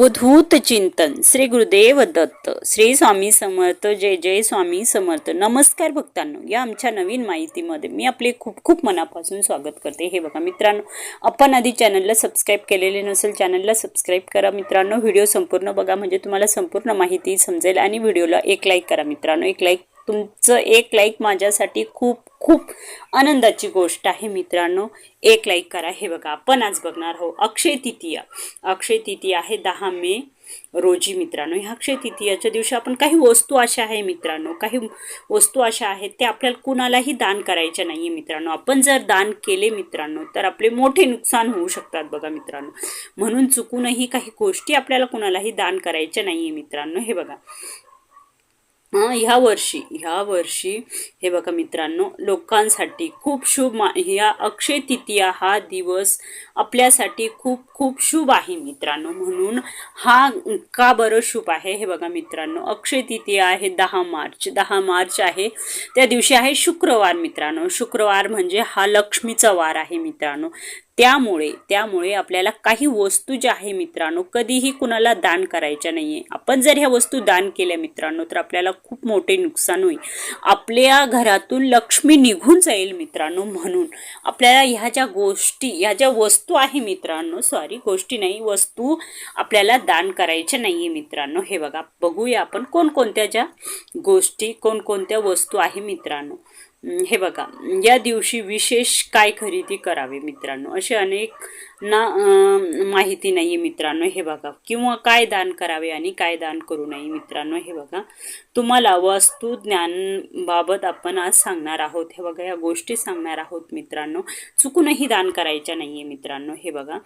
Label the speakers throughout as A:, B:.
A: अवधूत चिंतन. श्री गुरुदेव दत्त श्री स्वामी समर्थ जय जय स्वामी समर्थ. नमस्कार भक्तांनो या आमच्या नवीन माहितीमध्ये मी आपले खूप खूप मनापासून स्वागत करते. हे बघा मित्रांनो आपण आधी चॅनलला सबस्क्राईब केलेले नसेल चॅनलला सबस्क्राईब करा मित्रांनो. व्हिडिओ संपूर्ण बघा म्हणजे तुम्हाला संपूर्ण माहिती समजेल आणि व्हिडिओला एक लाईक करा मित्रांनो. एक लाईक तुमचं एक लाईक माझ्यासाठी खूप खूप आनंदाची गोष्ट आहे मित्रांनो. एक लाईक करा. हे बघा आपण आज बघणार आहोत अक्षय तृतीया. अक्षय तृतीया आहे दहा मे रोजी मित्रांनो. ह्या अक्षय तृतीयाच्या दिवशी आपण काही वस्तू अशा आहे मित्रांनो. काही वस्तू अशा आहेत त्या आपल्याला कुणालाही दान करायच्या नाही आहे मित्रांनो. आपण जर दान केले मित्रांनो तर आपले मोठे नुकसान होऊ शकतात बघा मित्रांनो. म्हणून चुकूनही काही गोष्टी आपल्याला कुणालाही दान करायच्या नाही आहे मित्रांनो. हे बघा ह्या वर्षी ह्या वर्षी हे बघा मित्रांनो लोकांसाठी खूप शुभ मा ह्या अक्षय तृतीया हा दिवस आपल्यासाठी खूप खूप शुभ आहे मित्रांनो. म्हणून हा का बरं शुभ आहे हे बघा मित्रांनो. अक्षय तृतीया आहे दहा मार्च दहा मार्च आहे. त्या दिवशी आहे शुक्रवार मित्रांनो. शुक्रवार म्हणजे हा लक्ष्मीचा वार आहे मित्रांनो. त्यामुळे त्यामुळे आपल्याला काही वस्तू ज्या आहे मित्रांनो कधीही कुणाला दान करायच्या नाही आहे आपण जर ह्या वस्तू दान केल्या मित्रांनो तर आपल्याला खूप मोठे नुकसान होईल. आपल्या घरातून लक्ष्मी निघून जाईल मित्रांनो म्हणून. आपल्याला ह्या ज्या गोष्टी ह्या ज्या वस्तू आहे मित्रांनो सॉरी गोष्टी नाही वस्तू आपल्याला दान करायच्या नाही आहे मित्रांनो. हे बघा बघूया आपण कोणकोणत्या ज्या गोष्टी कोणकोणत्या वस्तू आहे मित्रांनो. हे बघा या दिवशी विशेष काय खरेदी करावे मित्रांनो? असे अनेक ना माहिती नाही आहे मित्रांनो हे बघा. किंवा काय दान करावे आणि काय दान करू नये मित्रांनो हे बघा. तुम्हाला वस्तू ज्ञानबाबत आपण आज सांगणार आहोत. हे बघा या गोष्टी सांगणार आहोत मित्रांनो. चुकूनही दान करायच्या नाही आहे मित्रांनो हे बघा.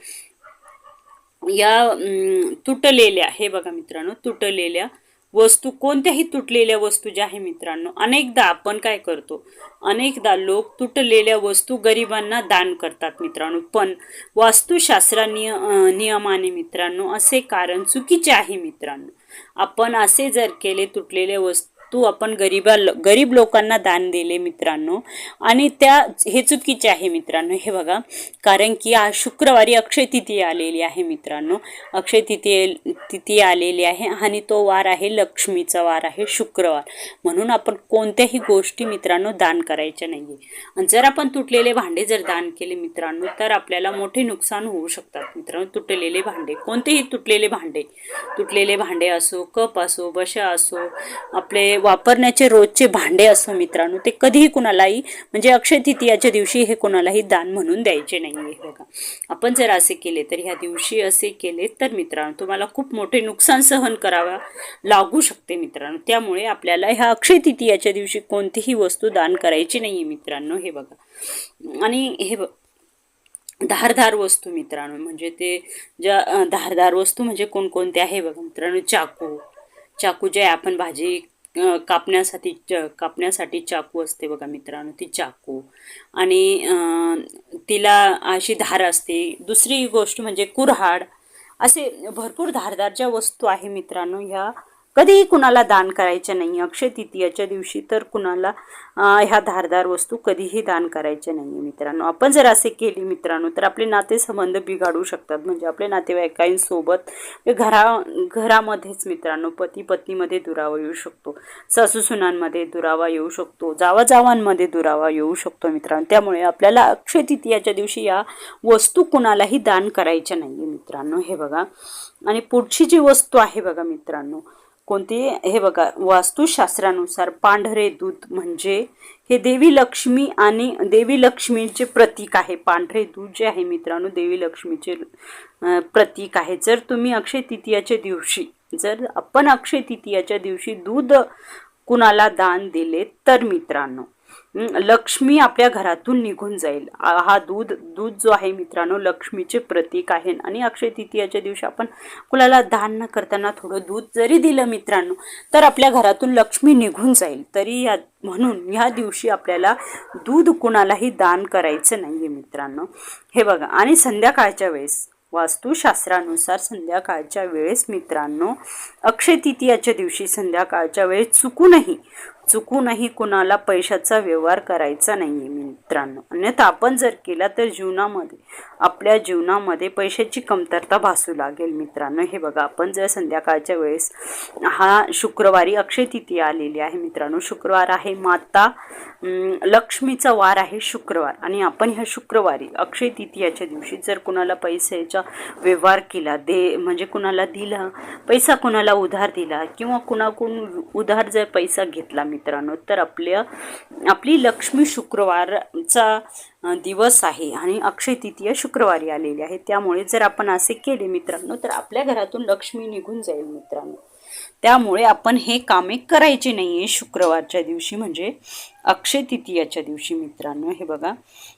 A: या तुटलेल्या हे बघा मित्रांनो तुटलेल्या वस्तू कोणत्याही तुटलेल्या वस्तू ज्या आहे मित्रांनो अनेकदा आपण काय करतो अनेकदा लोक तुटलेल्या वस्तू गरिबांना दान करतात मित्रांनो. पण वास्तुशास्त्रा निय नियमाने मित्रांनो असे कारण चुकीचे आहे मित्रांनो. आपण असे जर केले तुटलेल्या वस्तू आपण गरीबा गरीब लोकांना दान दिले मित्रांनो. आणि त्या हे चुकीचे आहे मित्रांनो हे बघा. कारण की आज शुक्रवारी अक्षय तिथी आलेली आहे मित्रांनो. अक्षय तिथी तिथी आलेली आहे आणि तो वार आहे लक्ष्मीचा वार आहे शुक्रवार. म्हणून आपण कोणत्याही गोष्टी मित्रांनो दान करायच्या नाही आहे आणि जर आपण तुटलेले भांडे जर दान केले मित्रांनो तर आपल्याला मोठे नुकसान होऊ शकतात मित्रांनो. तुटलेले भांडे कोणतेही तुटलेले भांडे. तुटलेले भांडे असो कप असो बशा असो आपले वापरण्याचे रोजचे भांडे असो मित्रांनो ते कधीही कुणालाही म्हणजे अक्षय तृतीयाच्या दिवशी हे कोणालाही दान म्हणून द्यायचे नाही आहे बघा. आपण जर असे केले तर ह्या दिवशी असे केले तर मित्रांनो तुम्हाला खूप मोठे नुकसान सहन करावा लागू शकते मित्रांनो. त्यामुळे आपल्याला ह्या अक्षय तृतीयाच्या दिवशी कोणतीही वस्तू दान करायची नाही आहे मित्रांनो हे बघा. आणि हे ब धारधार वस्तू मित्रांनो म्हणजे ते ज्या धारधार वस्तू म्हणजे कोणकोणत्या आहे बघा मित्रांनो चाकू. चाकू जे आपण भाजी कापण्यासाठी च- कापण्यासाठी चाकू असते बघा मित्रांनो ती चाकू. आणि तिला अशी धार असते. दुसरी गोष्ट म्हणजे कुऱ्हाड. असे भरपूर धारदार ज्या वस्तू आहे मित्रांनो ह्या कधीही कुणाला दान करायच्या नाही अक्षय तृतीयाच्या दिवशी तर कुणाला ह्या धारदार वस्तू कधीही दान करायच्या नाही मित्रांनो. आपण जर असे केले मित्रांनो तर आपले नातेसंबंध बिघाडू शकतात. म्हणजे आपले नातेवाईकांसोबत म्हणजे घरा घरामध्येच मित्रांनो पती पत्नीमध्ये दुरावा येऊ शकतो. सासू सुनांमध्ये दुरावा येऊ शकतो. जावाजावांमध्ये दुरावा येऊ शकतो मित्रांनो. त्यामुळे आपल्याला अक्षय तृतीयाच्या दिवशी या वस्तू कुणालाही दान करायच्या नाही मित्रांनो. हे बघा. आणि पुढची जी वस्तू आहे बघा मित्रांनो कोणती? हे बघा वास्तुशास्त्रानुसार पांढरे दूध म्हणजे हे देवी लक्ष्मी आणि देवी लक्ष्मीचे प्रतीक आहे. पांढरे दूध जे आहे मित्रांनो देवी लक्ष्मीचे प्रतीक आहे. जर तुम्ही अक्षय तृतीयाच्या दिवशी जर आपण अक्षय तृतीयाच्या दिवशी दूध कुणाला दान दिले तर मित्रांनो लक्ष्मी आपल्या घरातून निघून जाईल. हा दूध दूध जो आहे मित्रांनो लक्ष्मीचे प्रतीक आहे. आणि अक्षय तृतीयाच्या दिवशी आपण कुणाला दान न करताना थोडं दूध जरी दिलं मित्रांनो तर आपल्या घरातून लक्ष्मी निघून जाईल. तरी या म्हणून ह्या दिवशी आपल्याला दूध कुणालाही दान करायचं नाही आहे मित्रांनो. हे बघा आणि संध्याकाळच्या वेळेस वास्तुशास्त्रानुसार संध्याकाळच्या वेळेस मित्रांनो अक्षय तृतीयाच्या दिवशी संध्याकाळच्या वेळेस चुकूनही चुकूनही कुणाला पैशाचा व्यवहार करायचा नाही आहे मित्रांनो. अन्यथा आपण जर केला तर जीवनामध्ये आपल्या जीवनामध्ये पैशाची कमतरता भासू लागेल मित्रांनो. हे बघा आपण जर संध्याकाळच्या वेळेस हा शुक्रवारी अक्षय तिथी आलेली आहे मित्रांनो. शुक्रवार आहे माता लक्ष्मीचा वार आहे शुक्रवार. आणि आपण ह्या शुक्रवारी अक्षय तृतीयाच्या दिवशी जर कुणाला पैशाचा व्यवहार केला दे म्हणजे कुणाला दिला पैसा कुणाला उधार दिला किंवा कुणाकडून उधार जर पैसा घेतला मित्रांनो तर आपल्या आपली लक्ष्मी शुक्रवारचा दिवस आहे आणि अक्षय तृतीया शुक्रवारी आलेली आहे. त्यामुळे जर आपण असे केले मित्रांनो तर आपल्या घरातून लक्ष्मी निघून जाईल मित्रांनो. त्यामुळे आपण हे कामे करायचे नाही आहे शुक्रवारच्या दिवशी म्हणजे अक्षय तृतीयाच्या दिवशी मित्रांनो. हे बघा